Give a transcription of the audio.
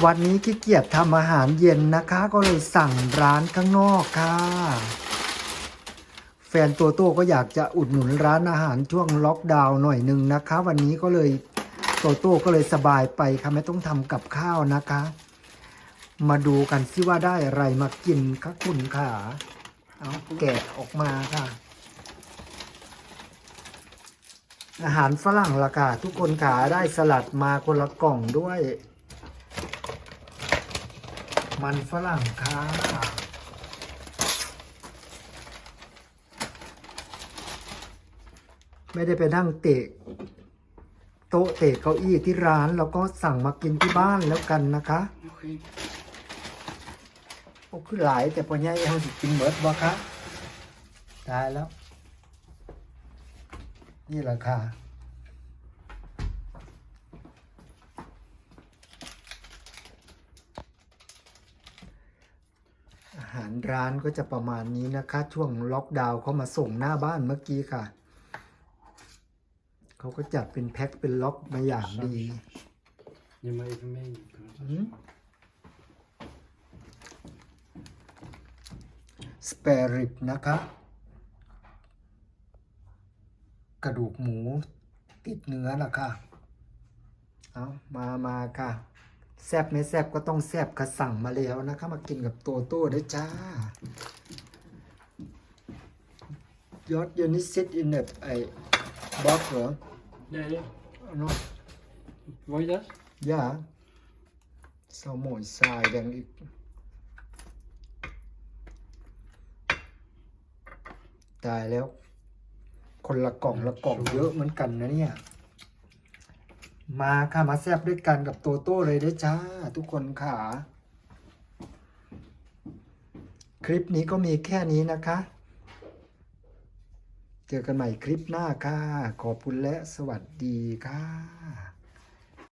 วันนี้ขี้เกียจทำอาหารเย็นนะคะ ก็เลยสั่งร้านข้างนอกค่ะ แฟนตัวโต้ก็อยากจะอุดหนุนร้านอาหารช่วงล็อกดาวน์หน่อยหนึ่งนะคะ วันนี้ก็เลยโตโต้ก็เลยสบายไปค่ะไม่ต้องทำกับข้าวนะคะ มาดูกันสิว่าได้อะไรมากินคะคุณค่ะเอาแกะออกมาค่ะ อาหารฝรั่งละค่ะทุกคนขาได้สลัดมาคนละกล่องด้วย มันฝรั่งค่ะไม่ได้ไปนั่งเตะโต๊ะเตะเก้าอี้ที่ร้านแล้วก็สั่งมากินที่บ้านแล้วกันนะคะ Okay. โอ้คือหลายแต่พอใหญ่เขาสิกินเบิดบ่คะตายแล้ว นี่แหละค่ะ หารร้านก็จะประมาณนี้นะคะ ช่วงล็อกดาวน์เขามาส่งหน้าบ้านเมื่อกี้ค่ะ เขาก็จัดเป็นแพ็คเป็นล็อกมาอย่างดี Je moet even mee. Mhm. สเปริบนะคะ กระดูกหมูติดเนื้อละค่ะ เอามามาค่ะ แซบไม่แซบก็ต้องแซบกระสั่งมาแล้วนะคะมากินกับโตโต้ได้วยจ้ายอดยูนิซิตอินเนไอ้บ็อกเหรอ Nee, เนาะ wil je dat? ย่าเสาหมอยทรายแดงอีก ตายแล้ว คนละกล่องละกล่องเยอะเหมือนกันนะเนี่ย มาค่ะมาแซบด้วยกันกับโตโต้เลยด้จ้า ทุกคนค่ะ คลิปนี้ก็มีแค่นี้นะคะ เจอกันใหม่คลิปหน้าค่ะ ขอบคุณและสวัสดีค่ะ